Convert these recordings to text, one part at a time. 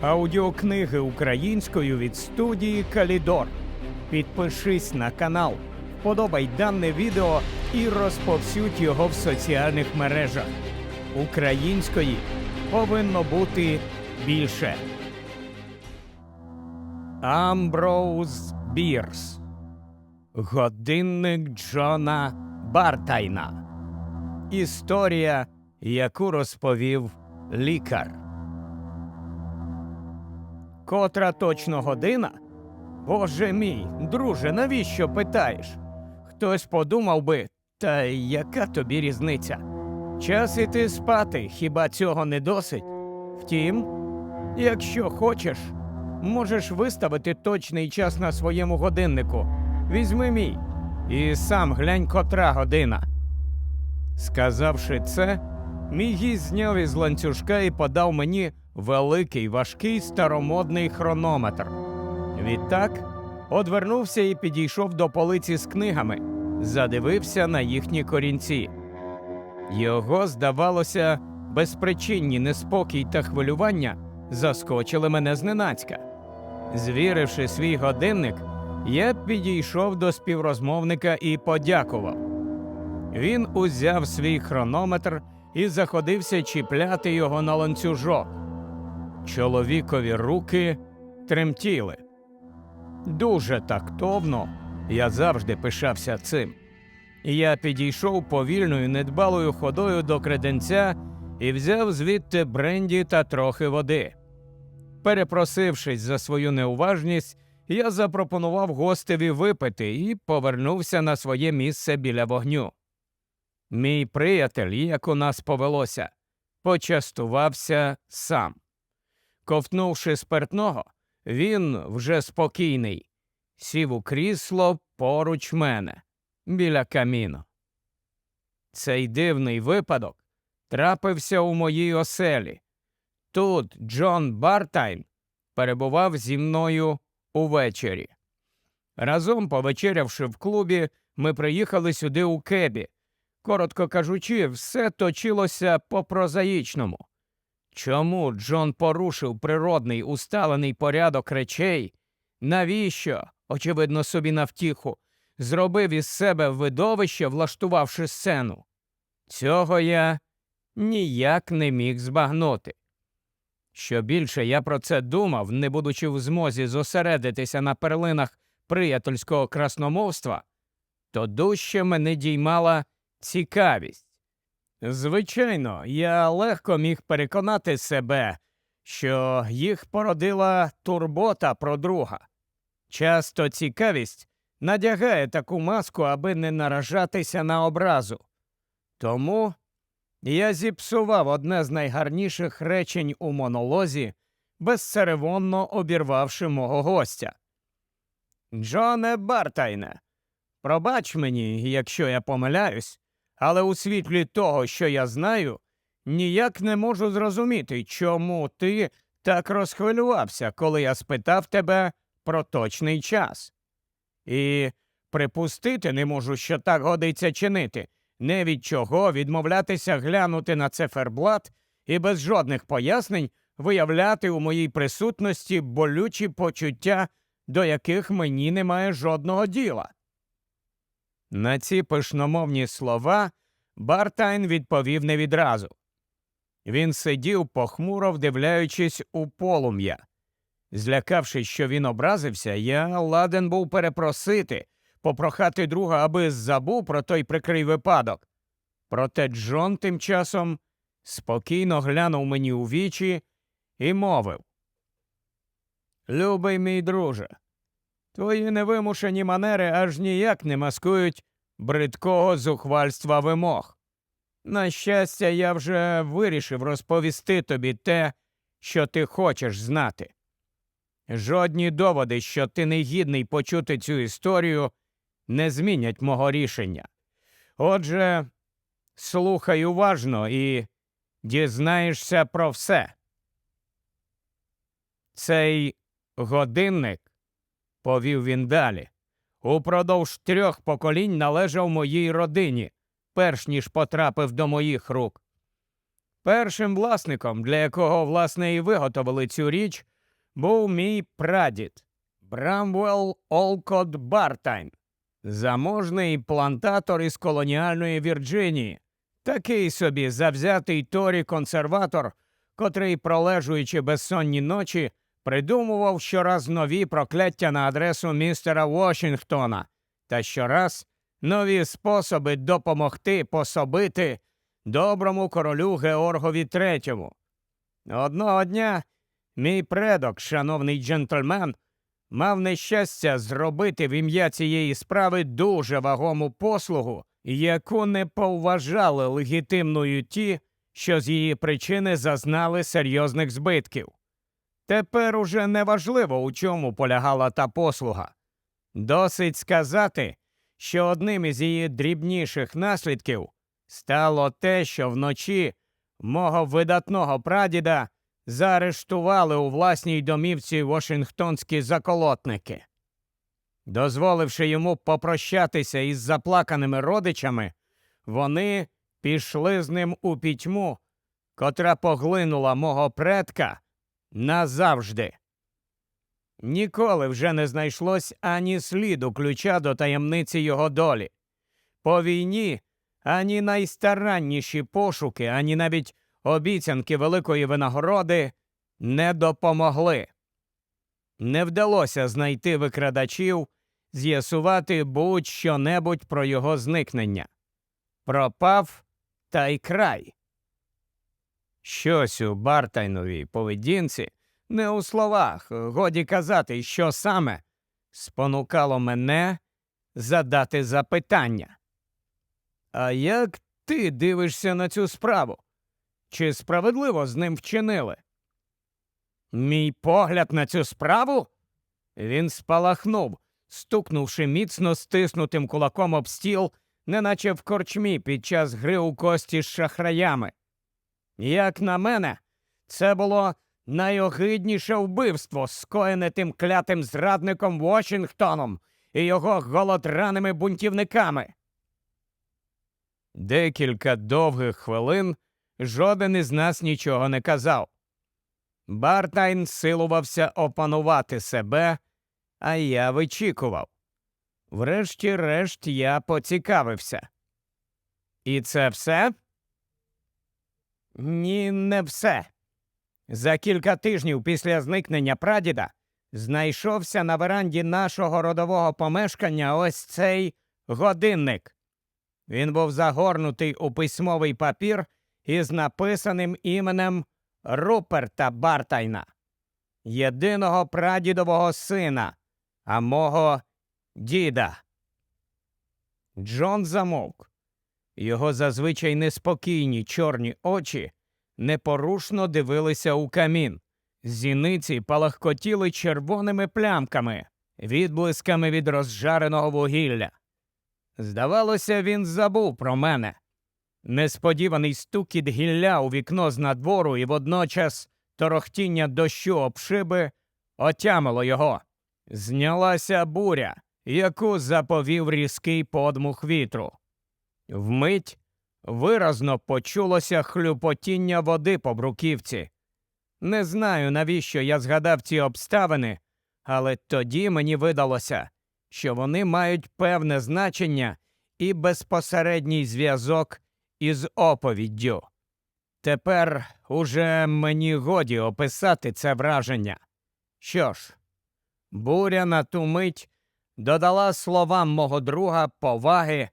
Аудіокниги українською від студії Калідор. Підпишись на канал, вподобай дане відео і розповсюдь його в соціальних мережах. Української повинно бути більше. Амброуз Бірс. Годинник Джона Бартайна. Історія, яку розповів лікар. Котра точно година? Боже мій, друже, навіщо питаєш? Хтось подумав би, та яка тобі різниця? Час іти спати, хіба цього не досить? Втім, якщо хочеш, можеш виставити точний час на своєму годиннику. Візьми мій і сам глянь, котра година. Сказавши це, мій гість зняв із ланцюжка і подав мені великий важкий старомодний хронометр. Відтак одвернувся і підійшов до полиці з книгами, задивився на їхні корінці. Його, здавалося, безпричинні неспокій та хвилювання заскочили мене зненацька. Звіривши свій годинник, я підійшов до співрозмовника і подякував. Він узяв свій хронометр і заходився чіпляти його на ланцюжок. Чоловікові руки тремтіли. Дуже тактовно я завжди пишався цим. Я підійшов повільною недбалою ходою до креденця і взяв звідти бренді та трохи води. Перепросившись за свою неуважність, я запропонував гостеві випити і повернувся на своє місце біля вогню. Мій приятель, як у нас повелося, почастувався сам. Ковтнувши спиртного, він вже спокійний, сів у крісло поруч мене, біля каміну. Цей дивний випадок трапився у моїй оселі. Тут Джон Бартайн перебував зі мною увечері. Разом повечерявши в клубі, ми приїхали сюди у кебі. Коротко кажучи, все точилося по прозаїчному. Чому Джон порушив природний усталений порядок речей? Навіщо, очевидно, собі на втіху, зробив із себе видовище, влаштувавши сцену? Цього я ніяк не міг збагнути. Що більше я про це думав, не будучи в змозі зосередитися на перлинах приятельського красномовства, то дужче мене діймала цікавість. Звичайно, я легко міг переконати себе, що їх породила турбота про друга. Часто цікавість надягає таку маску, аби не наражатися на образу. Тому я зіпсував одне з найгарніших речень у монолозі, безцеремонно обірвавши мого гостя. Джоне Бартайне, пробач мені, якщо я помиляюсь, але у світлі того, що я знаю, ніяк не можу зрозуміти, чому ти так розхвилювався, коли я спитав тебе про точний час. І припустити не можу, що так годиться чинити, не від чого відмовлятися глянути на циферблат і без жодних пояснень виявляти у моїй присутності болючі почуття, до яких мені немає жодного діла. На ці пишномовні слова Бартайн відповів не відразу. Він сидів, похмуро вдивляючись у полум'я. Злякавшись, що він образився, я ладен був перепросити, попрохати друга, аби забув про той прикрий випадок. Проте Джон тим часом спокійно глянув мені у вічі і мовив Любий мій друже, твої невимушені манери аж ніяк не маскують бридкого зухвальства вимог. На щастя, я вже вирішив розповісти тобі те, що ти хочеш знати. Жодні доводи, що ти не гідний почути цю історію, не змінять мого рішення. Отже, слухай уважно і дізнаєшся про все. Цей годинник, повів він далі, упродовж трьох поколінь належав моїй родині, перш ніж потрапив до моїх рук. Першим власником, для якого власне і виготовили цю річ, був мій прадід Брамвелл Олкот Бартайн, заможний плантатор із колоніальної Вірджинії, такий собі завзятий торі консерватор, котрий, пролежуючи безсонні ночі, придумував щораз нові прокляття на адресу містера Вашингтона та щораз нові способи допомогти пособити доброму королю Георгові III. Одного дня мій предок, шановний джентльмен, мав нещастя зробити в ім'я цієї справи дуже вагому послугу, яку не поважали легітимною ті, що з її причини зазнали серйозних збитків. Тепер уже неважливо, у чому полягала та послуга. Досить сказати, що одним із її дрібніших наслідків стало те, що вночі мого видатного прадіда заарештували у власній домівці Вашингтонські заколотники. Дозволивши йому попрощатися із заплаканими родичами, вони пішли з ним у пітьму, котра поглинула мого предка назавжди. Ніколи вже не знайшлось ані сліду ключа до таємниці його долі. По війні ані найстаранніші пошуки, ані навіть обіцянки великої винагороди не допомогли. Не вдалося знайти викрадачів, з'ясувати будь-що небудь про його зникнення. Пропав та й край. Щось у Бартайновій поведінці, не у словах, годі казати, що саме спонукало мене задати запитання. А як ти дивишся на цю справу? Чи справедливо з ним вчинили? Мій погляд на цю справу? Він спалахнув, стукнувши міцно стиснутим кулаком об стіл, неначе в корчмі під час гри у кості з шахраями. Як на мене, це було найогидніше вбивство, скоєне тим клятим зрадником Вашингтоном і його голодраними бунтівниками. Декілька довгих хвилин жоден із нас нічого не казав. Бартайн силувався опанувати себе, а я вичікував. Врешті-решт я поцікавився. І це все? Ні, не все. За кілька тижнів після зникнення прадіда знайшовся на веранді нашого родового помешкання ось цей годинник. Він був загорнутий у письмовий папір із написаним іменем Руперта Бартайна, єдиного прадідового сина, а мого діда. Джон замовк. Його зазвичай неспокійні чорні очі непорушно дивилися у камін. Зіниці палахкотіли червоними плямками, відблисками від розжареного вугілля. Здавалося, він забув про мене. Несподіваний стукіт гілля у вікно з надвору і водночас торохтіння дощу об шиби отямило його. Знялася буря, яку заповів різкий подмух вітру. Вмить виразно почулося хлюпотіння води по бруківці. Не знаю, навіщо я згадав ці обставини, але тоді мені видалося, що вони мають певне значення і безпосередній зв'язок із оповіддю. Тепер уже мені годі описати це враження. Що ж, буря на ту мить додала словам мого друга поваги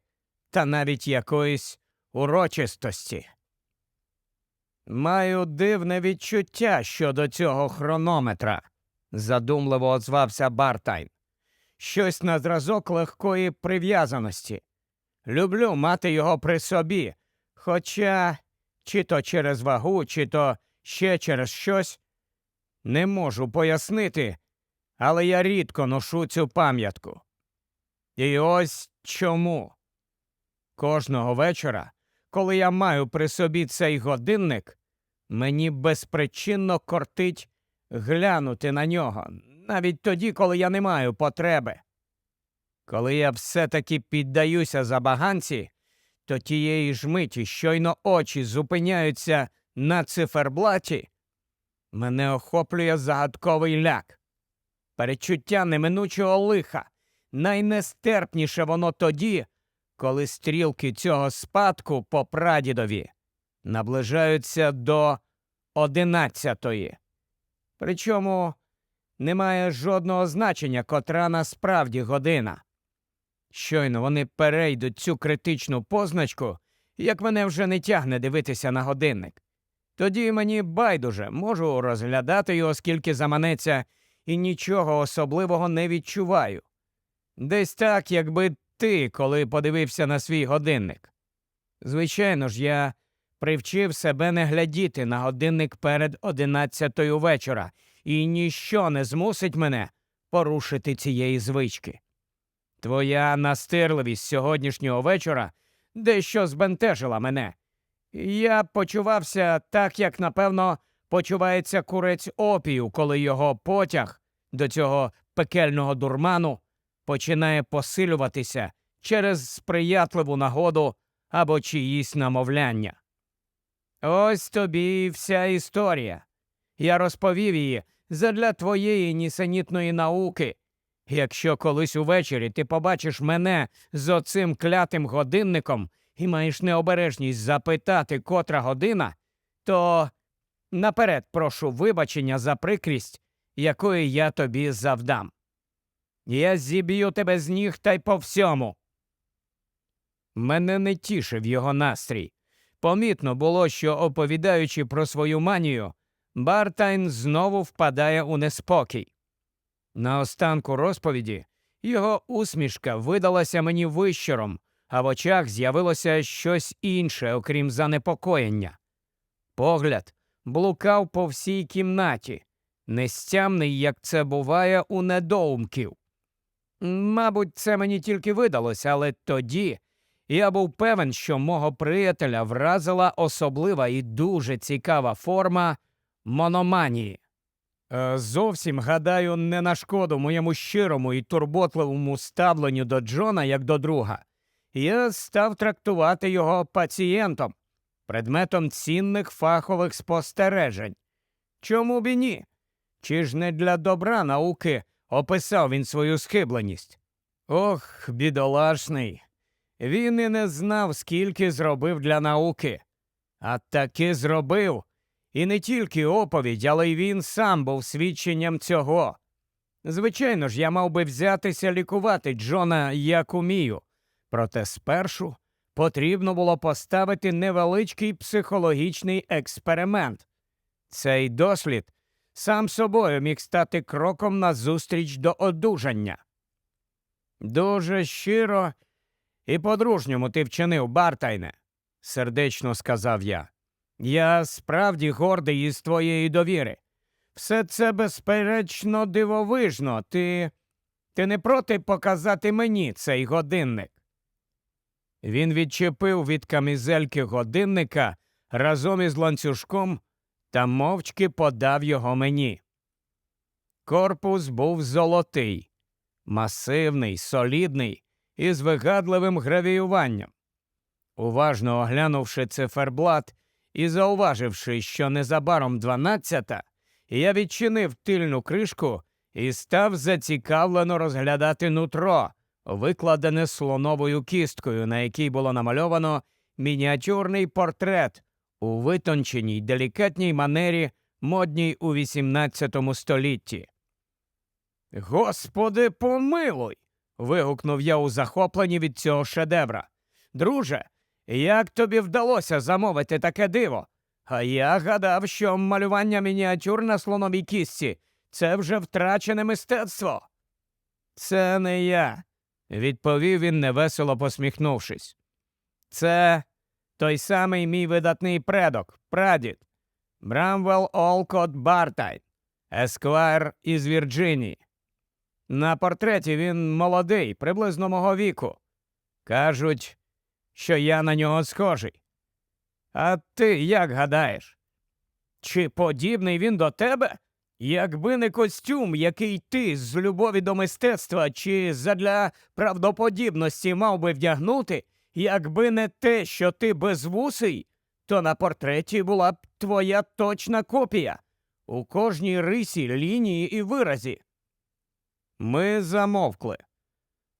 та навіть якоїсь урочистості. Маю дивне відчуття щодо цього хронометра, задумливо озвався Бартайн. Щось на зразок легкої прив'язаності. Люблю мати його при собі, хоча чи то через вагу, чи то ще через щось. Не можу пояснити, але я рідко ношу цю пам'ятку. І ось чому. Кожного вечора, коли я маю при собі цей годинник, мені безпричинно кортить глянути на нього, навіть тоді, коли я не маю потреби. Коли я все-таки піддаюся забаганці, то тієї ж миті щойно очі зупиняються на циферблаті, мене охоплює загадковий ляк. Перечуття неминучого лиха. Найнестерпніше воно тоді, коли стрілки цього спадку по прадідові наближаються до одинадцятої. Причому немає жодного значення, котра насправді година. Щойно вони перейдуть цю критичну позначку, як мене вже не тягне дивитися на годинник. Тоді мені байдуже можу розглядати його скільки заманеться, і нічого особливого не відчуваю. Десь так, якби ти, коли подивився на свій годинник. Звичайно ж, я привчив себе не глядіти на годинник перед одинадцятою вечора, і ніщо не змусить мене порушити цієї звички. Твоя настирливість сьогоднішнього вечора дещо збентежила мене. Я почувався так, як, напевно, почувається курець опію, коли його потяг до цього пекельного дурману починає посилюватися через сприятливу нагоду або чиїсь намовляння. Ось тобі вся історія. Я розповів її задля твоєї нісенітної науки. Якщо колись увечері ти побачиш мене з оцим клятим годинником і маєш необережність запитати, котра година, то наперед прошу вибачення за прикрість, якої я тобі завдам. Я зіб'ю тебе з ніг та й по всьому. Мене не тішив його настрій. Помітно було, що, оповідаючи про свою манію, Бартайн знову впадає у неспокій. На останку розповіді його усмішка видалася мені вищером, а в очах з'явилося щось інше, окрім занепокоєння. Погляд блукав по всій кімнаті, нестямний, як це буває у недоумків. Мабуть, це мені тільки видалося, але тоді я був певен, що мого приятеля вразила особлива і дуже цікава форма мономанії. Е, Зовсім гадаю, не на шкоду моєму щирому і турботливому ставленню до Джона як до друга. Я став трактувати його пацієнтом, предметом цінних фахових спостережень. Чому б і ні? Чи ж не для добра науки описав він свою схибленість? Ох, бідолашний. Він і не знав, скільки зробив для науки. А таки зробив. І не тільки оповідь, але й він сам був свідченням цього. Звичайно ж, я мав би взятися лікувати Джона як умію, проте спершу потрібно було поставити невеличкий психологічний експеримент. Цей дослід сам собою міг стати кроком назустріч до одужання. Дуже щиро і по-дружньому ти вчинив, Бартайне, сердечно сказав я. Я справді гордий із твоєї довіри. Все це, безперечно, дивовижно. Ти. Ти не проти показати мені цей годинник. Він відчепив від камізельки годинника разом із ланцюжком та мовчки подав його мені. Корпус був золотий, масивний, солідний і з вигадливим гравіюванням. Уважно оглянувши циферблат і зауваживши, що незабаром дванадцята, я відчинив тильну кришку і став зацікавлено розглядати нутро, викладене слоновою кісткою, на якій було намальовано мініатюрний портрет у витонченій делікатній манері, модній у XVIII столітті. Господи, помилуй. вигукнув я у захопленні від цього шедевра. Друже, як тобі вдалося замовити таке диво? А я гадав, що малювання мініатюр на слоновій кістці це вже втрачене мистецтво. Це не я, відповів він, невесело посміхнувшись. Це той самий мій видатний предок, прадід, Брамвелл Олкот Бартайн, есквайр із Вірджинії. На портреті він молодий, приблизно мого віку. Кажуть, що я на нього схожий. А ти як гадаєш? Чи подібний він до тебе? Якби не костюм, який ти з любові до мистецтва чи задля правдоподібності мав би вдягнути, якби не те, що ти безвусий, то на портреті була б твоя точна копія у кожній рисі, лінії і виразі. Ми замовкли.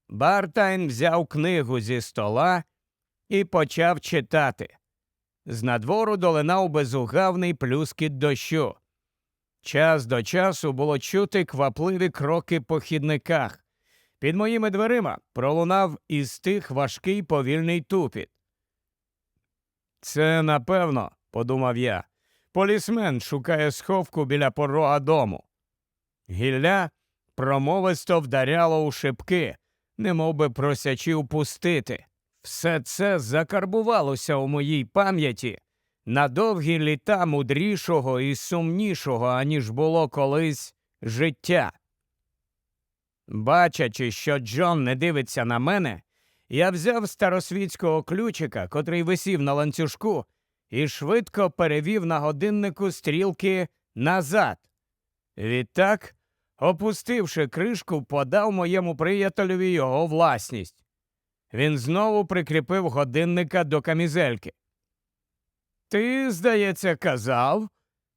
Бартайн взяв книгу зі стола і почав читати. З надвору долинав безугавний плюскіт дощу. Час до часу було чути квапливі кроки по хідниках. Під моїми дверима пролунав із тих важкий повільний тупіт. Це напевно, подумав я, полісмен шукає сховку біля порога дому. Гілля промовисто вдаряло у шибки, немов би просячи впустити. Все це закарбувалося у моїй пам'яті на довгі літа мудрішого і сумнішого, аніж було колись життя. Бачачи, що Джон не дивиться на мене, я взяв старосвітського ключика, котрий висів на ланцюжку, і швидко перевів на годиннику стрілки назад. Відтак, опустивши кришку, подав моєму приятелеві його власність. Він знову прикріпив годинника до камізельки. Ти, здається, казав,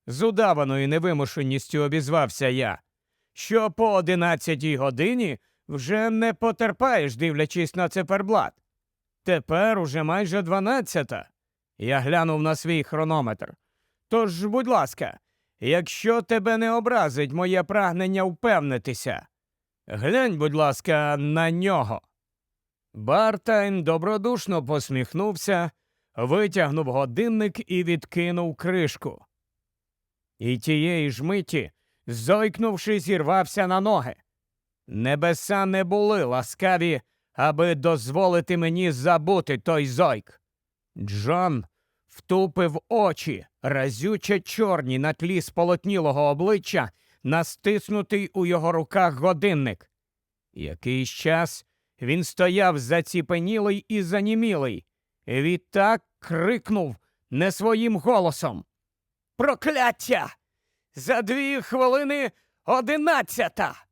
з удаваною невимушеністю обізвався я, що по одинадцятій годині вже не потерпаєш, дивлячись на циферблат. Тепер уже майже дванадцята. Я глянув на свій хронометр. Тож, будь ласка, якщо тебе не образить моє прагнення впевнитися, глянь, будь ласка, на нього. Бартайн добродушно посміхнувся, витягнув годинник і відкинув кришку. І тієї ж миті, зойкнувши, зірвався на ноги. Небеса не були ласкаві, аби дозволити мені забути той зойк. Джон втупив очі, разюче чорні на тлі сполотнілого обличчя, на стиснутий у його руках годинник. Якийсь час він стояв заціпенілий і занімілий. Відтак крикнув не своїм голосом. Прокляття! За дві хвилини одинадцята.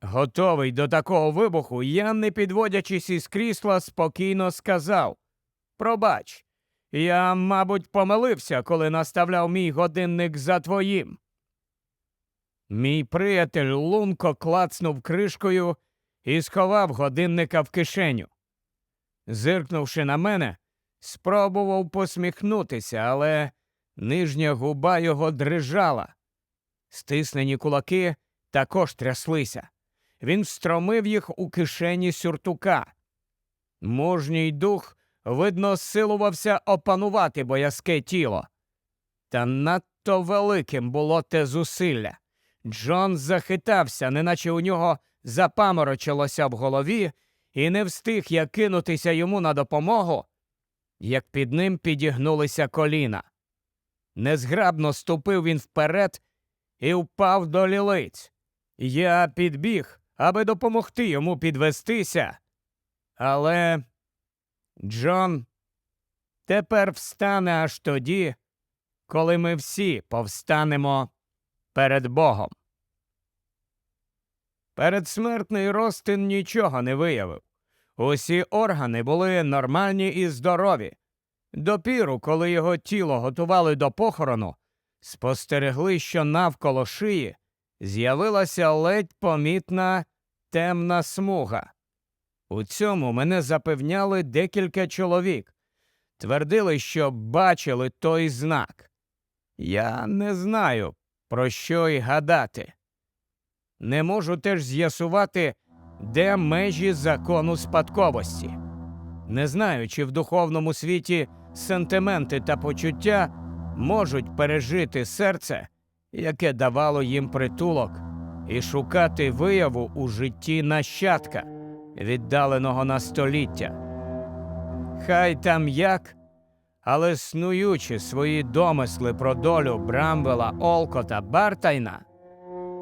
Готовий до такого вибуху, я, не підводячись із крісла, спокійно сказав Пробач, я, мабуть, помилився, коли наставляв мій годинник за твоїм. Мій приятель лунко клацнув кришкою і сховав годинника в кишеню. Зиркнувши на мене, спробував посміхнутися, але нижня губа його дрижала. Стиснені кулаки також тряслися. Він встромив їх у кишені сюртука. Мужній дух, видно, силувався опанувати боязке тіло. Та надто великим було те зусилля. Джон захитався, неначе у нього запаморочилося в голові, і не встиг я кинутися йому на допомогу, як під ним підігнулися коліна. Незграбно ступив він вперед і впав до лілиць. Я підбіг, аби допомогти йому підвестися. Але Джон тепер встане аж тоді, коли ми всі повстанемо перед Богом. Передсмертний Ростин нічого не виявив. Усі органи були нормальні і здорові. Допіру, коли його тіло готували до похорону, спостерегли, що навколо шиї з'явилася ледь помітна темна смуга. У цьому мене запевняли декілька чоловік. Твердили, що бачили той знак. Я не знаю, про що й гадати. Не можу теж з'ясувати, де межі закону спадковості. Не знаю, чи в духовному світі сентименти та почуття можуть пережити серце, яке давало їм притулок, і шукати вияву у житті нащадка, віддаленого на століття. Хай там як, але снуючи свої домисли про долю Брамвела, Олкота, Бартайна,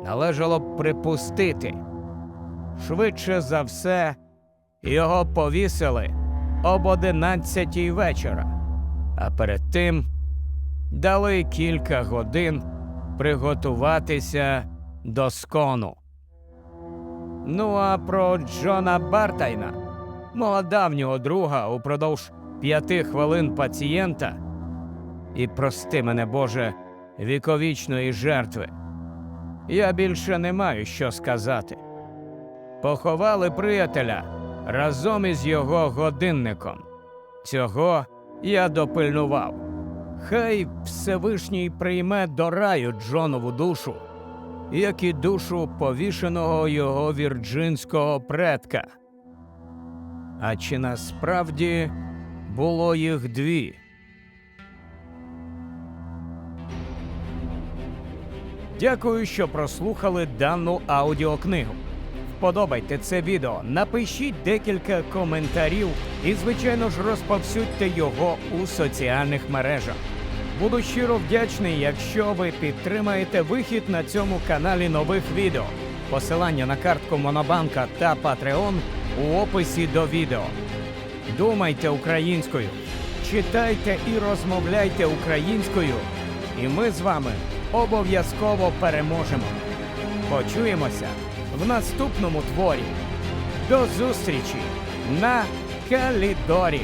належало б припустити. Швидше за все, його повісили об одинадцятій вечора, а перед тим дали кілька годин приготуватися до скону. Ну а про Джона Бартайна, мого давнього друга упродовж п'яти хвилин пацієнта, і прости мене, Боже, віковічної жертви. Я більше не маю що сказати. Поховали приятеля разом із його годинником. Цього я допильнував. Хай Всевишній прийме до раю Джонову душу, як і душу повішеного його вірджинського предка. А чи насправді було їх дві? Дякую, що прослухали дану аудіокнигу. Вподобайте це відео, напишіть декілька коментарів і, звичайно ж, розповсюдьте його у соціальних мережах. Буду щиро вдячний, якщо ви підтримаєте вихід на цьому каналі нових відео. Посилання на картку Монобанка та Patreon у описі до відео. Думайте українською, читайте і розмовляйте українською, і ми з вами обов'язково переможемо. Почуємося в наступному творі. До зустрічі на Калідорі!